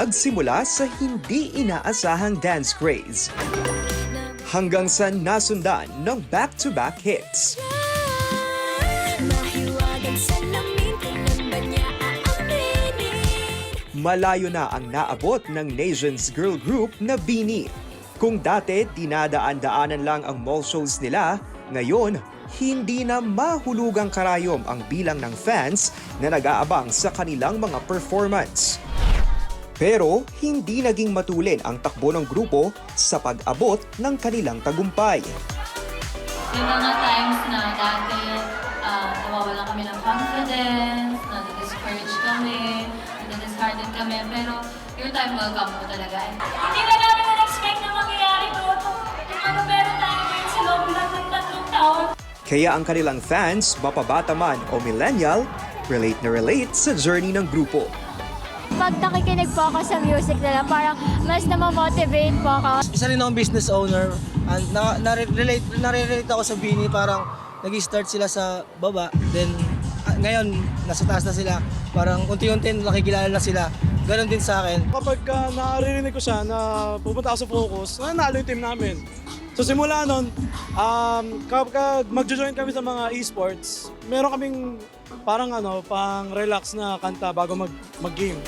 nagsimula sa hindi inaasahang dance craze. Hanggang sa nasundan ng back-to-back hits. Malayo na ang naabot ng Nations Girl Group na Bini. Kung dati dinadaan-daanan lang ang mall shows nila, ngayon hindi na mahulugang karayom ang bilang ng fans na nag-aabang sa kanilang mga performance. Pero hindi naging matulin ang takbo ng grupo sa pag-abot ng kanilang tagumpay. Yung mga times na dati uh, nawawalan kami ng confidence, na-discourage kami, na-disheartened kami, pero your time will come po talaga. Hindi na namin na-expect na mangyayari to. Kung ano meron tayo ngayon sa loob lang ng tatlong taon. Kaya ang kanilang fans, mapabata man o millennial, relate na relate sa journey ng grupo. Pag nakikinig po ako sa music nila, parang mas na-motivate po ako. isa rin akong business owner. And na, na-relate, na-relate ako sa Bini, parang nag-start sila sa baba. Then, ah, ngayon, nasa taas na sila. Parang unti-unti nakikilala na sila. Ganon din sa akin. Kapag uh, naririnig ko siya na pupunta ako sa focus, nanalo yung team namin. So simula nun, um, kapag magjo-join kami sa mga esports, meron kaming parang ano, pang relax na kanta bago mag, mag-game.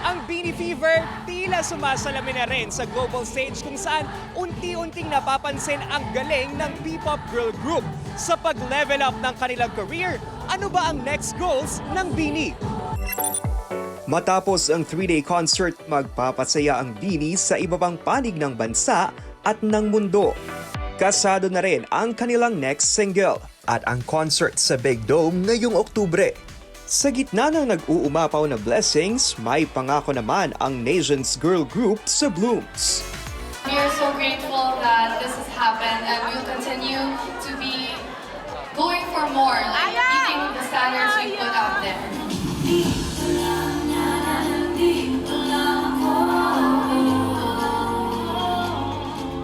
Ang Beanie Fever tila sumasalamin na rin sa global stage kung saan unti-unting napapansin ang galing ng P-pop girl group sa pag-level up ng kanilang career. Ano ba ang next goals ng Beanie? Matapos ang three-day concert, magpapasaya ang Bini sa iba pang panig ng bansa at ng mundo. Kasado na rin ang kanilang next single at ang concert sa Big Dome ngayong Oktubre. Sa gitna ng nag-uumapaw na blessings, may pangako naman ang Nations Girl Group sa Blooms. We are so grateful that this has happened and we'll continue to be going for more, like meeting the standards we put out there.